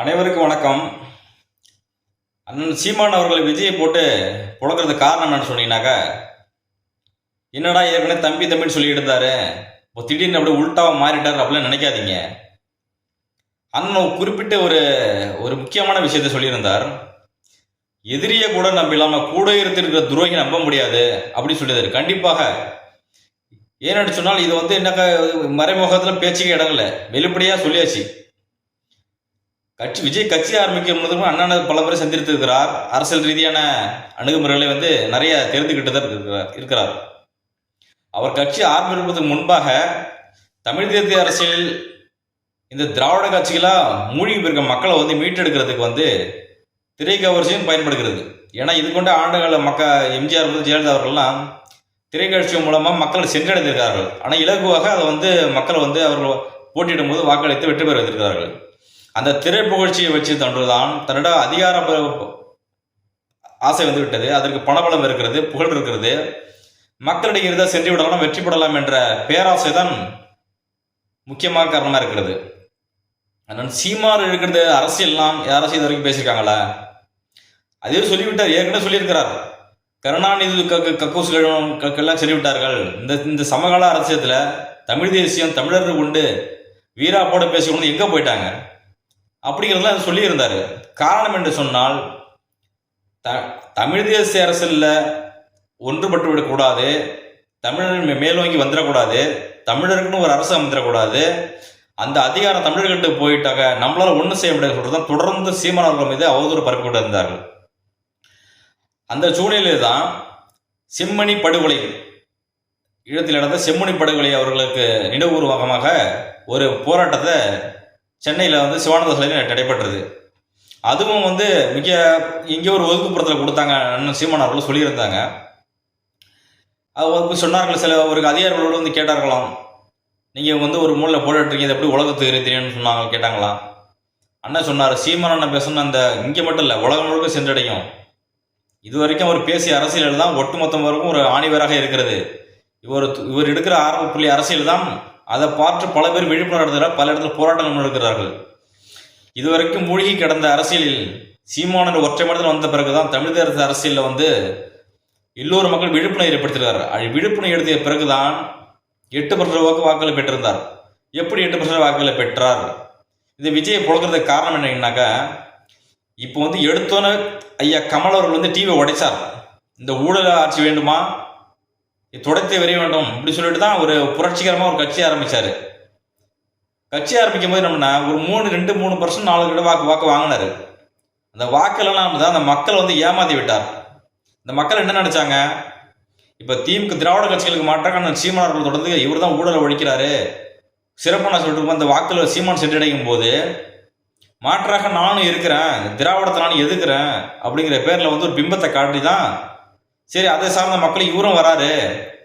அனைவருக்கும் வணக்கம். அண்ணன் சீமான் அவர்கள் விஜயை போட்டு புழங்குறது காரணம் என்னன்னு சொன்னீங்கன்னாக்கா என்னடா ஏற்கனவே தம்பி தம்பின்னு சொல்லிட்டு இருந்தாரு இப்போ திடீர்னு அப்படியே உள்டாவாக மாறிட்டார் அப்படிலாம் நினைக்காதீங்க. அண்ணன் குறிப்பிட்ட ஒரு ஒரு முக்கியமான விஷயத்தை சொல்லியிருந்தார். எதிரியை கூட நம்பிடாம கூட இருந்திருக்கிற துரோகி நம்ப முடியாது அப்படின்னு சொல்லியிருந்தார். கண்டிப்பாக. ஏன்னு சொன்னால் இது வந்து என்னக்கா மறைமுகத்தில் பேச்சுக்கு இடம் வெளிப்படையாக சொல்லியாச்சு. கட்சி விஜய் கட்சி ஆரம்பிக்கும் போது அண்ணன் பல முறை சந்தித்திருக்கிறார். அரசியல் ரீதியான அணுகுமுறைகளை வந்து நிறைய தெரிந்துக்கிட்டு தான் இருக்கிறார் இருக்கிறார். அவர் கட்சி ஆரம்பிப்பதற்கு முன்பாக தமிழ் தேசிய அரசியல் இந்த திராவிட கட்சிகளாக மூழ்கி போயிருக்க மக்களை வந்து மீட்டெடுக்கிறதுக்கு வந்து திரை கவர்ச்சியும் பயன்படுகிறது. ஏன்னா இது கொண்ட ஆண்டுகால மக்க எம்ஜிஆர் முதல் ஜெயலலிதா அவர்கள்லாம் திரைக்காட்சி மூலமாக மக்கள் சென்றடைந்திருக்கிறார்கள். ஆனால் இலகுவாக அதை வந்து மக்களை வந்து அவர்கள் போட்டியிடும் போது வாக்களித்து வெற்றி பெற வைத்திருக்கிறார்கள். அந்த திரை புகழ்ச்சியை வச்சு தன்றுதான் தன்னோட அதிகார ஆசை வந்து விட்டது அதற்கு பணபலம் இருக்கிறது புகழ் இருக்கிறது. மக்களிடையே இருந்தால் சென்று விடலாம் வெற்றி பெறலாம் என்ற பேராசை தான் முக்கியமாக காரணமாக இருக்கிறது. அதனால் சீமார் இருக்கிறது அரசியல்லாம் யாராச்சும் இது வரைக்கும் பேசியிருக்காங்களா? அதே சொல்லிவிட்டார் ஏற்கனவே சொல்லியிருக்கிறார். கருணாநிதி கக்கூஸ் கக்கூசுகளும் கக்கெல்லாம் சொல்லிவிட்டார்கள். இந்த இந்த சமகால அரசியத்தில் தமிழ் தேசியம் தமிழர்கள் உண்டு வீரா போட பேசிக்கொண்டு எங்கே போயிட்டாங்க? அப்படிங்கிறதுலாம் சொல்லியிருந்தார். காரணம் என்று சொன்னால் த தமிழ் தேசிய அரசில் ஒன்றுபட்டு விடக்கூடாது. தமிழர்கள் மேலோங்கி வந்துடக்கூடாது. தமிழருக்குன்னு ஒரு அரசு அமைந்துடக்கூடாது. அந்த அதிகாரம் தமிழர்கிட்ட போயிட்டாங்க நம்மளால் ஒன்றும் செய்ய முடியாது சொல்கிறது தான். தொடர்ந்து சீமானவர்கள் மீது அவதூறு பரப்பிவிட்டு இருந்தார்கள் அந்த சூழ்நிலையில் தான் செம்மணி படுகொலை இடத்தில் நடந்த செம்மணி படுகொலை அவர்களுக்கு நினைவுபூர்வகமாக ஒரு போராட்டத்தை சென்னையில் வந்து சிவானந்த சிலையில் நடைபெற்றது அதுவும் வந்து மிக எங்கேயோ ஒரு ஒதுக்குப்புறத்தில் கொடுத்தாங்க அண்ணன் சீமான் அவர்கள் சொல்லியிருந்தாங்க. அது வந்து சொன்னார்கள் சில ஒரு அதிகாரிகளோடு வந்து கேட்டார்களாம். நீங்கள் வந்து ஒரு மூலையில் போட்டுருக்கீங்க எப்படி உலகத்துக்கு இருக்கிறீங்கன்னு சொன்னாங்க கேட்டாங்களாம். அண்ணன் சொன்னார் சீமான் அண்ணன் பேசணும் அந்த இங்கே மட்டும் இல்லை உலகம் முழுக்க சென்றடையும். இது வரைக்கும் அவர் பேசிய அரசியல் தான் ஒட்டுமொத்தம் வரைக்கும் ஒரு ஆணிவராக இருக்கிறது. இவர் இவர் எடுக்கிற ஆரம்ப புள்ளி அரசியல் தான் அதை பார்த்து பல பேர் விழிப்புணர்வு நடத்துகிற பல இடத்துல போராட்டங்கள் நடக்கிறார்கள் இதுவரைக்கும் மூழ்கி கிடந்த அரசியலில் சீமானர் ஒற்றை மனதில் வந்த பிறகுதான் தமிழ் தேச அரசியலில் வந்து எல்லோரும் மக்கள் விழிப்புணர்வு ஏற்படுத்தியிருக்கார் அது விழிப்புணர்வு எடுத்திய பிறகுதான் எட்டு பர்சன்ட் வாக்கு வாக்குகளை பெற்றிருந்தார். எப்படி எட்டு பர்சன்ட் வாக்குகளை பெற்றார்? இந்த விஜயை புழக்கிறதுக்கு காரணம் என்னன்னாக்கா இப்போ வந்து எடுத்தோன்னே ஐயா கமல் அவர்கள் வந்து டிவியை உடைச்சார். இந்த ஊழல் ஆட்சி வேண்டுமா? துடைத்து வரைய வேண்டும். இப்படி சொல்லிட்டு தான் ஒரு புரட்சிகரமாக ஒரு கட்சி ஆரம்பித்தார் கட்சி ஆரம்பிக்கும் போது என்னன்னா ஒரு மூணு ரெண்டு மூணு பர்சன்ட் நாலு கிட்ட வாக்கு வாக்கு வாங்கினாரு. அந்த வாக்கெல்லாம் தான் அந்த மக்கள் வந்து ஏமாத்தி விட்டார். இந்த மக்கள் என்ன நினைச்சாங்க? இப்போ திமுக திராவிட கட்சிகளுக்கு மாற்றாக சீமானவர்கள் தொடர்ந்து இவர் தான் ஊழலை ஒழிக்கிறாரு. சிறப்பான சொல்லிட்டு அந்த வாக்கில் சீமான் சென்றடையும் போது மாற்றாக நானும் இருக்கிறேன் திராவிடத்தை நானும் எதுக்குறேன் அப்படிங்கிற பேரில் வந்து ஒரு பிம்பத்தை காட்டி தான் சரி அதை சார்ந்த மக்கள் இவரும் வராரு.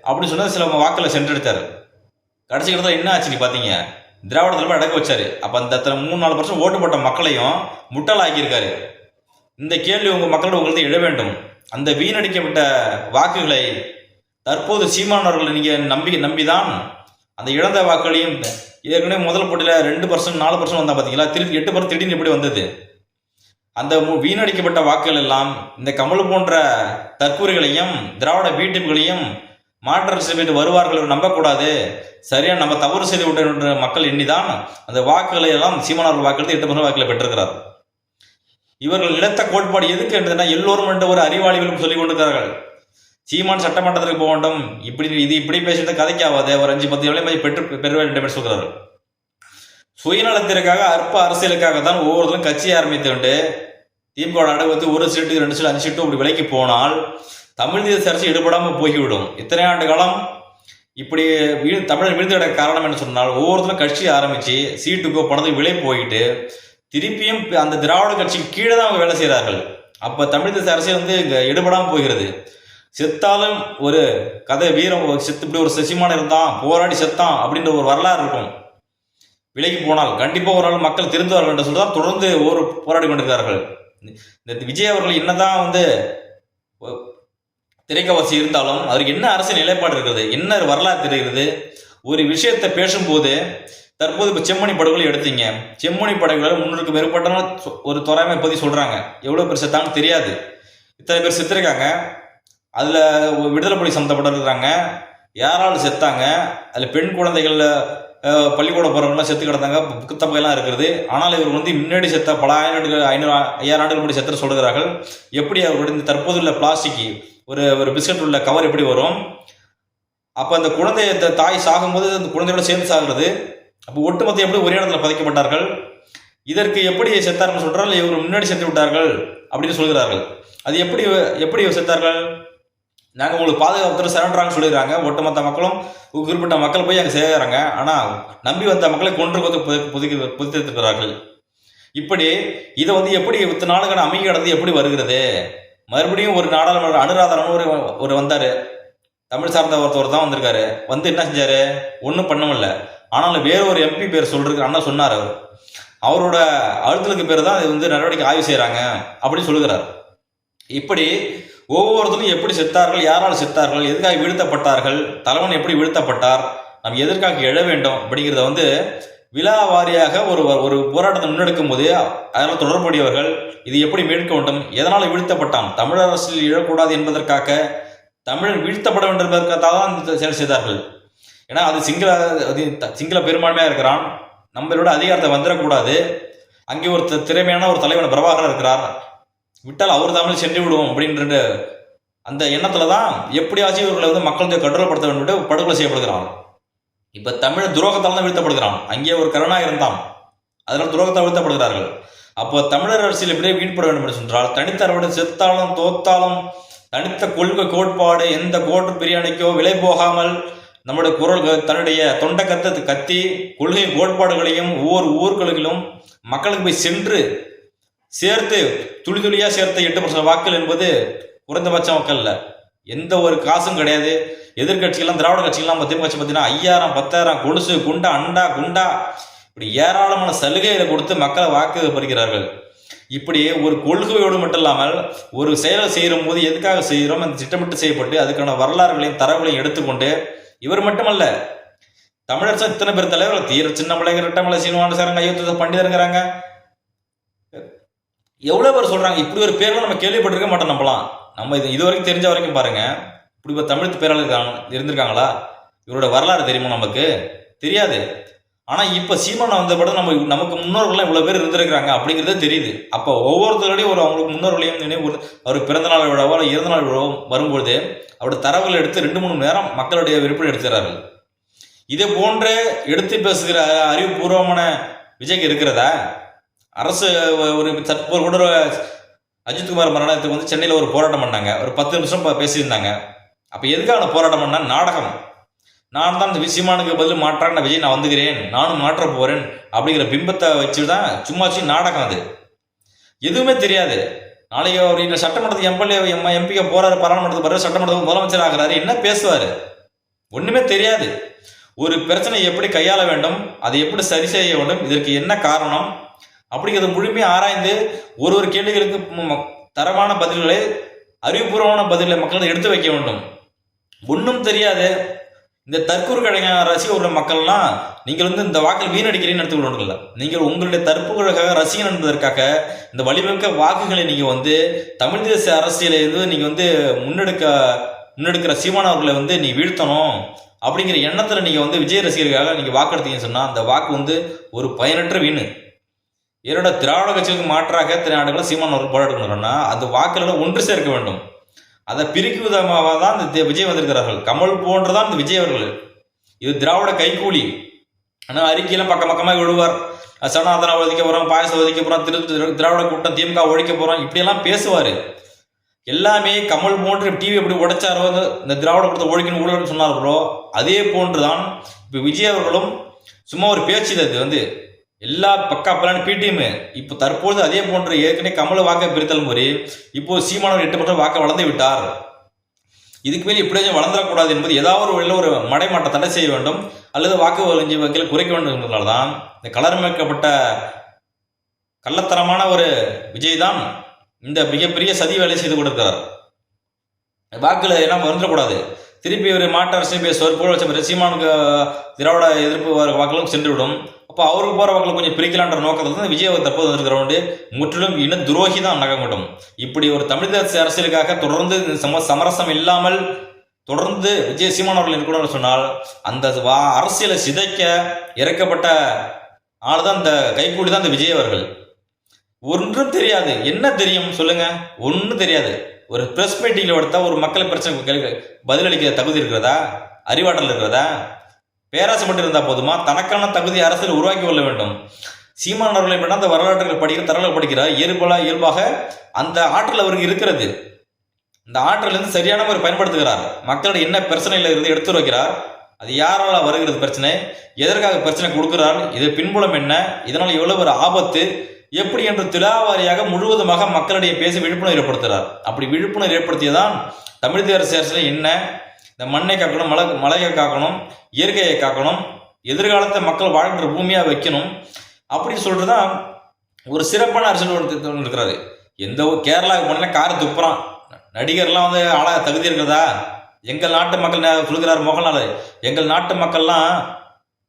அப்படின்னு சொன்னால் சில வாக்கில் சென்றெடுத்தார். கடைசி கிட்ட என்ன ஆச்சு நீ பார்த்தீங்க திராவிடத்தில் போய் அடக்க வச்சாரு. அப்போ அந்த மூணு நாலு பர்சன்ட் ஓட்டு போட்ட மக்களையும் முட்டாளாக்கியிருக்காரு. இந்த கேள்வி உங்கள் மக்களோட உங்களுக்கு எழ வேண்டும். அந்த வீணடிக்கப்பட்ட வாக்குகளை தற்போது சீமானவர்களை நீங்கள் நம்பி நம்பிதான் அந்த இழந்த வாக்குகளையும் ஏற்கனவே முதல் போட்டியில் ரெண்டு பர்சன்ட் நாலு பர்சன்ட் வந்தால் பார்த்தீங்களா திருப்பி எட்டு பர்சன்ட் திடீர்னு எப்படி வந்தது? அந்த வீணடிக்கப்பட்ட வாக்குகள் எல்லாம் இந்த கமல் போன்ற தற்கூறிகளையும் திராவிட வீட்டுகளையும் மாற்ற அரசு வருவார்கள் என்று நம்பக்கூடாது. சரியா நம்ம தவறு செய்து விட்டோம் என்ற மக்கள் எண்ணிதான் அந்த வாக்குகளை எல்லாம் சீமானவர்கள் வாக்களித்து எட்டு பர்சன்ட் வாக்குகளை பெற்றிருக்கிறார். இவர்கள் நிலத்த கோட்பாடு எதுக்கு என்றதுனா எல்லோரும் என்ற ஒரு அறிவாளிகளும் சொல்லிக் கொண்டிருக்கிறார்கள். சீமான் சட்டமன்றத்திற்கு போக வேண்டும். இப்படி இது இப்படி பேசுறது கதைக்காவாது ஒரு அஞ்சு பத்து வேலை பெற்று பெற வேண்டும் என்று சொல்கிறார்கள். சுயநலத்திற்காக அற்ப அரசியலுக்காக தான் ஒவ்வொருத்தரும் கட்சி ஆரம்பித்து கொண்டு திமுக அடகு ஒரு சீட்டு ரெண்டு சீட்டு அஞ்சு சீட்டு அப்படி விலைக்கு போனால் தமிழ் தேசிய அரசு ஈடுபடாமல் போய்விடும். இத்தனை ஆண்டு காலம் இப்படி வீழ் தமிழர் வீழ்ந்து கிடக்க காரணம் என்ன சொன்னால் ஒவ்வொருத்தரும் கட்சி ஆரம்பித்து சீட்டுக்கோ பணத்துக்கு விலை போயிட்டு திருப்பியும் அந்த திராவிட கட்சிக்கு கீழே தான் அவங்க வேலை செய்கிறார்கள். அப்போ தமிழ் தேசிய அரசியல் வந்து இங்கே ஈடுபடாமல் போகிறது. செத்தாலும் ஒரு கதை வீரம் செத்து இப்படி ஒரு சசிமான இருந்தான் போராடி செத்தான் அப்படின்ற ஒரு வரலாறு இருக்கும். விலைக்கு போனால் கண்டிப்பாக ஒரு நாள் மக்கள் திருந்துவார்கள் என்று சொல்லிதான் தொடர்ந்து ஒரு போராடி கொண்டிருக்கிறார்கள். இந்த விஜய் அவர்கள் என்னதான் வந்து திரைக்கவசி இருந்தாலும் அவருக்கு என்ன அரசியல் நிலைப்பாடு இருக்கிறது என்ன வரலாறு தெரிகிறது ஒரு விஷயத்தை பேசும்போது தற்போது இப்போ செம்மணி படுகொலை எடுத்தீங்க. செம்மணி படுகொலை முன்னூறுக்கு மேற்பட்டவங்க ஒரு தோராயமா பற்றி சொல்கிறாங்க எவ்வளோ பேர் செத்தாங்கன்னு தெரியாது. இத்தனை பேர் செத்துருக்காங்க. அதில் விடுதலை புலி சம்மந்தப்பட்டிருக்கிறாங்க யாரால் செத்தாங்க? அதில் பெண் குழந்தைகளில் பள்ளிக்கூட பள்ளிக்கூடம் செத்து கிடந்தாங்க. புத்தப்பையெல்லாம் இருக்கிறது. ஆனால் இவர் வந்து முன்னாடி செத்த பல ஆயிரம் ஐநூறு ஐயாயிரம் ஆண்டுகள் முன்னாடி செத்து சொல்கிறார்கள் எப்படி அவருடைய இந்த தற்போதுள்ள பிளாஸ்டிக் ஒரு ஒரு பிஸ்கட் உள்ள கவர் எப்படி வரும்? அப்போ அந்த குழந்தை இந்த தாய் சாகும்போது அந்த குழந்தையோட சேர்ந்து சாகிறது. அப்போ ஒட்டுமொத்தம் எப்படி ஒரே இடத்துல பதைக்கப்பட்டார்கள்? இதற்கு எப்படி செத்தார்னு சொல்கிறால் இவர் முன்னாடி செத்து விட்டார்கள் அப்படின்னு சொல்கிறார்கள். அது எப்படி எப்படி செத்தார்கள்? நாங்கள் உங்களுக்கு பாதுகாப்பு சரண்டராங்க சொல்லிடுறாங்க ஒட்டுமொத்த மக்களும் குறிப்பிட்ட மக்கள் போய் அங்கே சேர்கிறாங்க ஆனால் நம்பி வந்த மக்களை கொன்று கொத்து புதுக்கி புதுத்திருக்கிறார்கள். இப்படி இதை வந்து எப்படி இத்தனை நாளுக்கான அமைதி கடந்து எப்படி வருகிறது? மறுபடியும் ஒரு நாடாளுமன்ற அனுராதரன் ஒரு ஒரு வந்தார். தமிழ் சார்ந்த ஒருத்தவர் தான் வந்திருக்காரு. வந்து என்ன செஞ்சார்? ஒன்றும் பண்ண முடியல. ஆனாலும் வேற ஒரு எம்பி பேர் சொல்றதுக்கு அண்ணா சொன்னார் அவர். அவரோட அழுத்தலுக்கு பேர் தான் இது வந்து நடவடிக்கை ஆய்வு செய்கிறாங்க அப்படின்னு சொல்லுகிறார். இப்படி ஒவ்வொருத்தரும் எப்படி செத்தார்கள் யாரால் செத்தார்கள் எதுக்காக வீழ்த்தப்பட்டார்கள் தலைவன் எப்படி வீழ்த்தப்பட்டார் நாம் எதற்காக எழ வேண்டும் அப்படிங்கிறத வந்து விழா வாரியாக ஒரு ஒரு போராட்டத்தை முன்னெடுக்கும் போது அதனால் தொடர்புடையவர்கள் இது எப்படி மீட்க வேண்டும் எதனால் வீழ்த்தப்பட்டான் தமிழ் அரசில் இழக்கூடாது என்பதற்காக தமிழன் வீழ்த்தப்பட வேண்டும் என்பதற்காக தான் இந்த செயல் செய்தார்கள். ஏன்னா அது சிங்கள அது த- சிங்கள பெரும்பான்மையாக இருக்கிறான் நம்மளோட அதிகாரத்தை வந்துடக்கூடாது. அங்கே ஒரு திறமையான ஒரு தலைவன் பிரபாகரன் இருக்கிறார். விட்டால் அவர் தமிழ் சென்று விடுவோம் அப்படின்ற அந்த எண்ணத்துல தான் எப்படியாச்சும் இவர்களை வந்து மக்களுக்கு கட்டுரைப்படுத்த வேண்டும் படுகொலை செய்யப்படுகிறான். இப்ப தமிழ் துரோகத்தால் தான் வீழ்த்தப்படுகிறான். அங்கே ஒரு கருணா இருந்தான். அதனால் துரோகத்தால் வீழ்த்தப்படுகிறார்கள். அப்போ தமிழர் அரசியல் எப்படியே வீண்பட வேண்டும் என்று சொன்னால் தனித்தரவோடு செத்தாலும் தோத்தாலும் தனித்த கொள்கை கோட்பாடு எந்த கோட்டு பிரியாணிக்கோ விலை போகாமல் நம்முடைய குரல் தன்னுடைய தொண்டை கத்த கத்தி கொள்கை கோட்பாடுகளையும் ஒவ்வொரு ஊர்களிலும் மக்களுக்கு போய் சென்று சேர்த்து துளி துளியா சேர்த்த எட்டு பர்சன்ட் வாக்குகள் என்பது குறைந்தபட்ச மக்கள் இல்ல. எந்த ஒரு காசும் கிடையாது. எதிர்கட்சிகள்லாம் திராவிட கட்சிகள்லாம் நம்ம கட்சி பார்த்தீங்கன்னா ஐயாயிரம் பத்தாயிரம் கொலுசு குண்டா அண்டா குண்டா இப்படி ஏராளமான சலுகைகளை கொடுத்து மக்களை வாக்கு பெறுகிறார்கள். இப்படி ஒரு கொள்கையோடு மட்டும் இல்லாமல் ஒரு செயலை செய்கிற போது எதுக்காக செய்கிறோம் அந்த திட்டமிட்டு செய்யப்பட்டு அதுக்கான வரலாறுகளையும் தரவுகளையும் எடுத்துக்கொண்டு இவர் மட்டுமல்ல. தமிழரசு இத்தனை பேர் தலைவர்கள் தீர சின்னமலை இரட்டமலை சீனிவாசரங்க ஐயோத்த பண்டிதருங்கிறாங்க. எவ்வளோ பேர் சொல்கிறாங்க இப்படி ஒரு பேர்லாம் நம்ம கேள்விப்பட்டிருக்க மாட்டோம் நம்மளாம் நம்ம இது இது வரைக்கும் தெரிஞ்ச வரைக்கும் பாருங்கள் இப்படி இப்போ தமிழ் பேராளர் இருந்திருக்காங்களா? இவரோட வரலாறு தெரியுமா நமக்கு? தெரியாது. ஆனால் இப்போ சீமான வந்த படம் நம்ம நமக்கு முன்னோர்கள்லாம் இவ்வளோ பேர் இருந்திருக்கிறாங்க அப்படிங்கிறதே தெரியுது. அப்போ ஒவ்வொருத்தரோடையும் ஒரு அவங்களுக்கு முன்னோர்களையும் நினைவு அவர் பிறந்த நாள் விழாவோ இல்லை இறந்த நாள் விழாவோ வரும்பொழுது அவரோட தரவுகள் எடுத்து ரெண்டு மூணு நேரம் மக்களுடைய விருப்பம் எடுத்துறார்கள் இதே போன்ற எடுத்து பேசுகிற அறிவுபூர்வமான விஜய்க்கு இருக்கிறதா? அரசு ஒரு தற்போது கூட அஜித்குமார் மரணத்துக்கு வந்து சென்னையில் ஒரு போராட்டம் பண்ணாங்க. ஒரு பத்து நிமிஷம் பேசியிருந்தாங்க. அப்போ எதுக்கான போராட்டம் பண்ணால் நாடகம். நான் தான் இந்த விசிமானுக்கு பதில் மாற்றான விஜய் நான் வந்துக்கிறேன் நானும் மாற்ற போகிறேன் அப்படிங்கிற பிம்பத்தை வச்சு தான் சும்மா வச்சு நாடகம் அது. எதுவுமே தெரியாது. நாளைக்கு அவர் இந்த சட்டமன்றத்துக்கு எம்எல்ஏ எம் எம்பிக்கு போகிறாரு பாராளுமன்றத்துக்கு போறாரு சட்டமன்றத்துக்கு முதலமைச்சர் ஆகிறாரு என்ன பேசுவார்? ஒன்றுமே தெரியாது. ஒரு பிரச்சனை எப்படி கையாள வேண்டும் அதை எப்படி சரி செய்ய வேண்டும் இதற்கு என்ன காரணம்? அப்படிங்கிறத முழுமையாக ஆராய்ந்து ஒரு ஒரு கேள்விகளுக்கு தரமான பதில்களை அறிவுபூர்வமான பதில்களை மக்களிடம் எடுத்து வைக்க வேண்டும். ஒன்றும் தெரியாது. இந்த தற்கூறு கழக ரசிகர்கள் மக்கள்லாம் நீங்கள் வந்து இந்த வாக்கில் வீணடிக்கிறீங்கன்னு எடுத்துக்கொள்ள நீங்கள் உங்களுடைய தற்புகழகாக ரசிகன் என்பதற்காக இந்த வலிமிக்க வாக்குகளை நீங்கள் வந்து தமிழ் தேச அரசியலை வந்து நீங்கள் வந்து முன்னெடுக்க முன்னெடுக்கிற சீமான் அவர்களை வந்து நீ வீழ்த்தணும் அப்படிங்கிற எண்ணத்தில் நீங்கள் வந்து விஜய் ரசிகர்களுக்காக நீங்கள் வாக்கெடுத்தீங்கன்னு சொன்னால் அந்த வாக்கு வந்து ஒரு பயனற்ற வீணு. என்னோட திராவிட கட்சிக்கு மாற்றாக திராவிடங்களை சீமான் ஒரு போராடுகிறார்னா அந்த வாக்குகளை ஒன்று சேர்க்க வேண்டும். அதை பிரிக்கும் விதமாக தான் இந்த விஜய் வந்திருக்கிறார்கள். கமல் போன்றுதான் இந்த விஜய் அவர்கள். இது திராவிட கைக்கூலி ஆனால் அறிக்கையெல்லாம் பக்கம் பக்கமாக விழுவார். சனாதன ஒதுக்க போகிறோம் பாயசம் ஒதுக்க போகிறோம் திரு திராவிட கூட்டம் திமுக ஒழிக்க போகிறோம் இப்படியெல்லாம் பேசுவார். எல்லாமே கமல் போன்று டிவி எப்படி உடைச்சாரோ இந்த- திராவிட கூட்டத்தை ஒழிக்கணும் ஊழல் சொன்னார்களோ அதே போன்றுதான் இப்போ விஜய் அவர்களும் சும்மா ஒரு பேச்சு இது அது வந்து எல்லா பக்கா பலான பிடிஎம் இப்போ தற்போது அதே போன்று ஏற்கனவே கமல வாக்க பிரித்தல் முறை இப்போ சீமானவர் எட்டு பட்சம் வாக்க வளர்ந்து விட்டார். இதுக்கு மேல் இப்படியாச்சும் வளர்ந்துடக்கூடாது என்பது ஏதாவது ஒரு வழியில் ஒரு மடைமாட்ட தடை செய்ய வேண்டும் அல்லது வாக்கு வங்கி வகையில் குறைக்க வேண்டும் என்பதனால்தான் இந்த கலரமைக்கப்பட்ட கள்ளத்தரமான ஒரு விஜய் தான் இந்த மிகப்பெரிய சதி வேலை செய்து கொடுக்கிறார் வாக்கில் எல்லாம் வந்துடக்கூடாது திருப்பி ஒரு மாற்று அரசியல் பேசுவார் புகழ் சீமானுக்கு திராவிட எதிர்ப்பு வாக்களும் சென்றுவிடும். அப்போ அவருக்கு போகிற வாக்கில் கொஞ்சம் பிரிக்கலான்ற நோக்கத்தில் தான் விஜய் அவர் தற்போது வந்திருக்கிறவண்டு முற்றிலும் இன துரோகி தான் நகங்கட்டும் இப்படி ஒரு தமிழ் தேச அரசியலுக்காக தொடர்ந்து சம சமரசம் இல்லாமல் தொடர்ந்து விஜய் சீமான் அவர்கள் இருக்கணும்னு சொன்னால் அந்த வா அரசியலை சிதைக்க இறக்கப்பட்ட ஆள் தான் இந்த கைக்கூலி தான் இந்த விஜய் அவர்கள். ஒன்றும் தெரியாது. என்ன தெரியும் சொல்லுங்க. ஒன்றும் தெரியாது. ஒரு ப்ரெஸ் மீட்டிங்கில் எடுத்தா ஒரு மக்கள் பிரச்சனை கேள்வி- பதிலளிக்க தகுதி இருக்கிறதா? அறிவாற்றல் இருக்கிறதா? பேராசை மட்டும் இருந்தால் போதுமா? தனக்கான தகுதி அரசியல் உருவாக்கி கொள்ள வேண்டும். சீமான் அவர்களை மட்டும் அந்த வரலாற்றுகள் படிக்கிற தரவில் படிக்கிறார். இயல்பலா இயல்பாக அந்த ஆற்றல் அவருக்கு இருக்கிறது. இந்த ஆற்றல் வந்து சரியான முறை பயன்படுத்துகிறார். மக்களுடைய என்ன பிரச்சனையில் இருந்து எடுத்து வைக்கிறார் அது யாரால வருகிறது பிரச்சனை? எதற்காக பிரச்சனை கொடுக்கிறார்? இது பின்புலம் என்ன? இதனால் எவ்வளவு ஒரு ஆபத்து? எப்படி என்று திலாவாரியாக முழுவதுமாக மக்களிடையே பேசி விழிப்புணர்வு ஏற்படுத்துகிறார். அப்படி விழிப்புணர்வு ஏற்படுத்தியதான் தமிழ் தேரசு அரசில் என்ன? இந்த மண்ணை காக்கணும் மலை மலையை காக்கணும் இயற்கையை காக்கணும் எதிர்காலத்தை மக்கள் வாழ்கிற பூமியாக வைக்கணும். அப்படி சொல்றதுதான் ஒரு சிறப்பான அரசியல் ஒன்று ஒன்று இருக்கிறாரு எந்த கேரளாவுக்கு போனா காரை துப்புறான். நடிகர்லாம் வந்து ஆளாக தகுதி இருக்கிறதா? எங்கள் நாட்டு மக்கள் சொல்கிறார் மோகன்லால். எங்கள் நாட்டு மக்கள்லாம்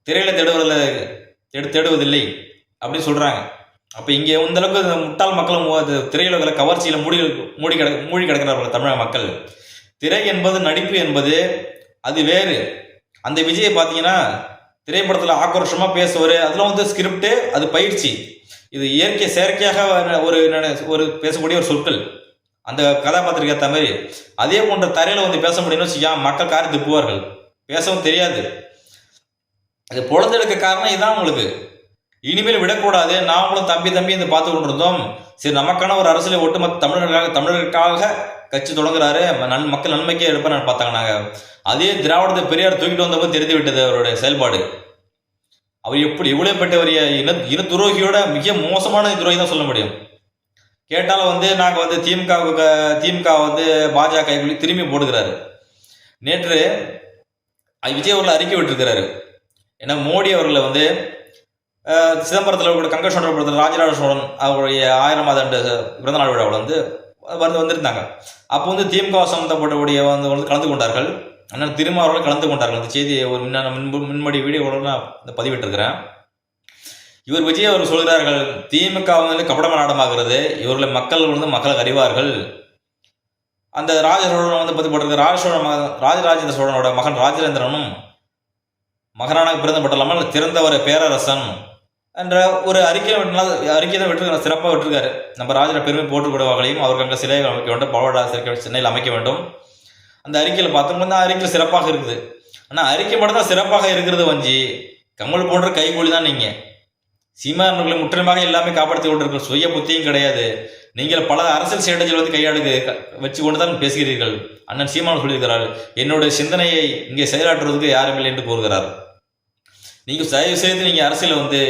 திரையில தேடுவதில் தேடு தேடுவதில்லை அப்படின்னு சொல்றாங்க. அப்போ இங்கே இந்த அளவுக்கு முட்டாள் மக்களும் அது திரையுலகில் கவர்ச்சியில் மூடி மூடி கிட மூடி கிடக்கிறார்கள் தமிழக மக்கள். திரை என்பது நடிப்பு என்பது அது வேறு. அந்த விஜயை பார்த்தீங்கன்னா திரைப்படத்தில் ஆக்ரோஷமாக பேசுவார். அதில் வந்து ஸ்கிரிப்டு அது பயிற்சி. இது இயற்கை செயற்கையாக ஒரு ஒரு பேசக்கூடிய ஒரு சொற்கள். அந்த கதாபாத்திரத்துக்கு ஏற்ற மாதிரி. அதே போன்ற தரையில் வந்து பேச முடியும்னு வச்சுக்கா மக்கள் காரி திப்புவார்கள்? பேசவும் தெரியாது. அது பொழுதெடுக்க காரணம் இதுதான் உங்களுக்கு. இனிமேல் விடக்கூடாது. நாமளும் தம்பி தம்பி என்று பார்த்து கொண்டிருந்தோம். சரி நமக்கான ஒரு அரசியலை ஒட்டுமொத்த தமிழர்களுக்காக தமிழர்களுக்காக கட்சி தொடங்குறாரு. நன் மக்கள் நன்மைக்கே எடுப்பேன் பார்த்தாங்க நாங்கள் அதே திராவிடத்தை பெரியார் தூக்கிட்டு வந்தபோது தெரிந்து விட்டது அவருடைய செயல்பாடு. அவர் எப்படி இவ்வளவு பெற்றவர் இன இன துரோகியோட மிக மோசமான துரோகி தான் சொல்ல முடியும். கேட்டாலும் வந்து நாங்கள் வந்து திமுக திமுக வந்து பாஜக திரும்பி போடுகிறாரு. நேற்று விஜய் அவர்கள் அறிக்கை விட்டுருக்கிறாரு. ஏன்னா மோடி அவர்களை வந்து சிதம்பரத்தில் கூட கங்கை சோழபுரத்தில் ராஜராஜ சோழன் அவருடைய ஆயிரம் ஆண்டு பிறந்தநாள் விழாவில் வந்து வந்து வந்திருந்தாங்க. அப்போ வந்து திமுக சம்மந்தப்பட்டவுடைய வந்து வந்து கலந்து கொண்டார்கள். அண்ணன் திருமாவர்கள் கலந்து கொண்டார்கள். அந்த செய்தியை ஒரு மின் மின்பு வீடியோ வீடியோவோட நான் இந்த பதிவிட்டிருக்கிறேன். இவர் விஜய் அவர் சொல்கிறார்கள் திமுக வந்து கபடம நாடமாகிறது இவர்களை மக்கள் வந்து மக்கள் அறிவார்கள். அந்த ராஜசோழன் வந்து பற்றி போட்டிருக்க ராஜசோழ மகன் ராஜராஜேந்திர சோழனோட மகன் ராஜேந்திரனும் மகனாக பிறந்தப்பட்டலாமல் திறந்த ஒரு பேரரசன் என்ற ஒரு அறிக்கையில் அறிக்கை தான் விட்டுருக்காரு சிறப்பாக விட்டுருக்காரு நம்ம ராஜர பெருமை போட்டுக்கூட வகையிலையும் அவருக்கு அங்கே சிலைகள் அமைக்க வேண்டும் பவடா சிலை சென்னையில் அமைக்க வேண்டும். அந்த அறிக்கையில் பார்த்தோம்னா அந்த அறிக்கை சிறப்பாக இருக்குது. ஆனால் அறிக்கை மட்டும் தான் சிறப்பாக இருக்கிறது வஞ்சி. கமல் போன்ற கைகூலி தான் நீங்கள் சீமானவர்களை முற்றிலுமாக எல்லாமே காப்பாற்றி கொண்டிருக்கிற சுய புத்தியும் கிடையாது. நீங்கள் பல அரசியல் சேட்டைகள் வந்து கையாளுக்கு வச்சு கொண்டு தான் பேசுகிறீர்கள். அண்ணன் சீமான் சொல்லியிருக்கிறார் என்னுடைய சிந்தனையை இங்கே செயலாற்றுவதற்கு யாரும் இல்லை என்று கூறுகிறார். நீங்கள் தயவு செய்து நீங்கள் அரசியல் வந்து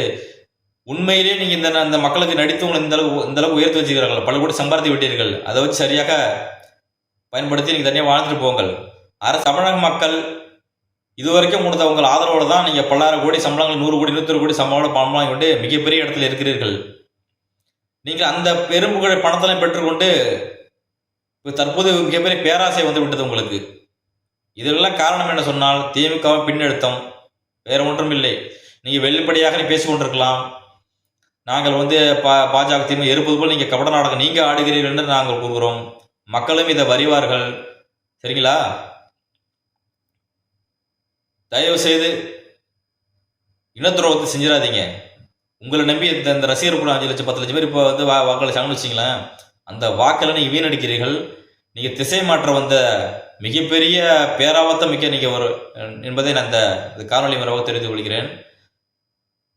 உண்மையிலேயே நீங்கள் இந்த அந்த மக்களுக்கு நடித்து உங்களை இந்த அளவு இந்த அளவு உயர்த்தி வச்சுக்கிறார்கள். பல கோடி சம்பாதித்து விட்டீர்கள். அதை வச்சு சரியாக பயன்படுத்தி நீங்கள் தனியாக வாழ்ந்துட்டு போங்கள். அரசு தமிழக மக்கள் இதுவரைக்கும் கொடுத்த உங்கள் ஆதரவோடு தான் நீங்கள் பல்லாயிரம் கோடி சம்பளங்கள் நூறு கோடி நூற்றி கோடி சம்பளம் பணம் வாங்கி கொண்டு மிகப்பெரிய இடத்துல இருக்கிறீர்கள். நீங்கள் அந்த பெரும்புகழ் பணத்தெல்லாம் பெற்றுக்கொண்டு இப்போ தற்போது மிகப்பெரிய பேராசை வந்து விட்டது உங்களுக்கு. இதெல்லாம் காரணம் என்ன சொன்னால் திமுக பின்னெடுத்தம். வேற ஒன்றும் இல்லை. நீங்கள் வெளிப்படையாக பேசிக்கொண்டிருக்கலாம். நாங்கள் வந்து பா பாஜக திமுக இருப்பது போல் நீங்கள் கபட நாடகம் நீங்கள் ஆடுகிறீர்கள் என்று நாங்கள் கூறுகிறோம். மக்களும் இதை வரிவார்கள். சரிங்களா? தயவு செய்து இனத்துரோகத்தை செஞ்சிடாதீங்க. உங்களை நம்பி இந்த இந்த ரசிகர் கூட அஞ்சு லட்சம் பத்து லட்சம் பேர் இப்போ வந்து வா வாக்களிச்சாங்கன்னு வச்சிங்களேன் அந்த வாக்கில் நீங்கள் வீணடிக்கிறீர்கள். நீங்கள் திசை மாற்ற வந்த மிகப்பெரிய பேராபத்தம் மிக்க நீங்கள் ஒரு என்பதை நான் இந்த காணொலி மூலமாக தெரிந்து கொள்கிறேன்.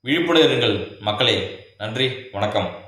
விழிப்புணர்வுங்கள் மக்களே. நன்றி வணக்கம்.